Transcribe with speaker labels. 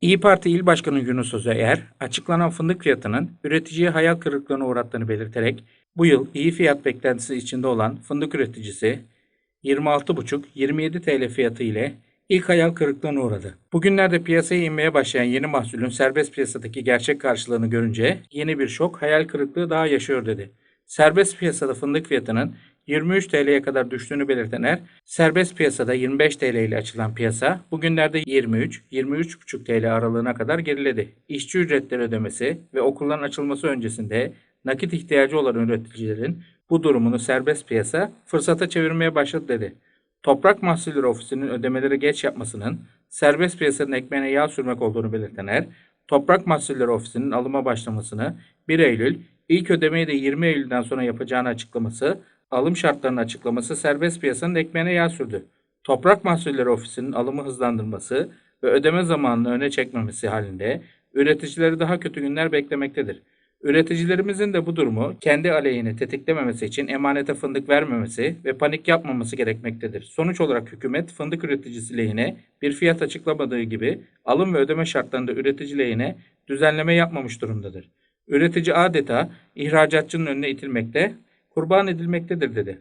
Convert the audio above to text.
Speaker 1: İyi Parti İl Başkanı Yunus Özer, açıklanan fındık fiyatının üreticiye hayal kırıklığına uğrattığını belirterek, bu yıl iyi fiyat beklentisi içinde olan fındık üreticisi 26,5-27 TL fiyatı ile ilk hayal kırıklığına uğradı. Bugünlerde piyasaya inmeye başlayan yeni mahsulün serbest piyasadaki gerçek karşılığını görünce yeni bir şok, hayal kırıklığı daha yaşıyor dedi. Serbest piyasada fındık fiyatının 23 TL'ye kadar düştüğünü belirten Er, serbest piyasada 25 TL ile açılan piyasa bugünlerde 23-23,5 TL aralığına kadar geriledi. İşçi ücretleri ödemesi ve okulların açılması öncesinde nakit ihtiyacı olan üreticilerin bu durumunu serbest piyasa fırsata çevirmeye başladı dedi. Toprak Mahsulleri Ofisi'nin ödemeleri geç yapmasının serbest piyasanın ekmeğine yağ sürmek olduğunu belirten Er, Toprak Mahsulleri Ofisi'nin alıma başlamasını 1 Eylül, ilk ödemeyi de 20 Eylül'den sonra yapacağını açıklaması, alım şartlarını açıklaması serbest piyasanın ekmeğine yağ sürdü. Toprak Mahsulleri Ofisi'nin alımı hızlandırması ve ödeme zamanını öne çekmemesi halinde üreticileri daha kötü günler beklemektedir. Üreticilerimizin de bu durumu kendi aleyhine tetiklememesi için emanete fındık vermemesi ve panik yapmaması gerekmektedir. Sonuç olarak hükümet fındık üreticisi lehine bir fiyat açıklamadığı gibi alım ve ödeme şartlarında üretici lehine düzenleme yapmamış durumdadır. Üretici adeta ihracatçının önüne itilmekte, kurban edilmektedir dedi.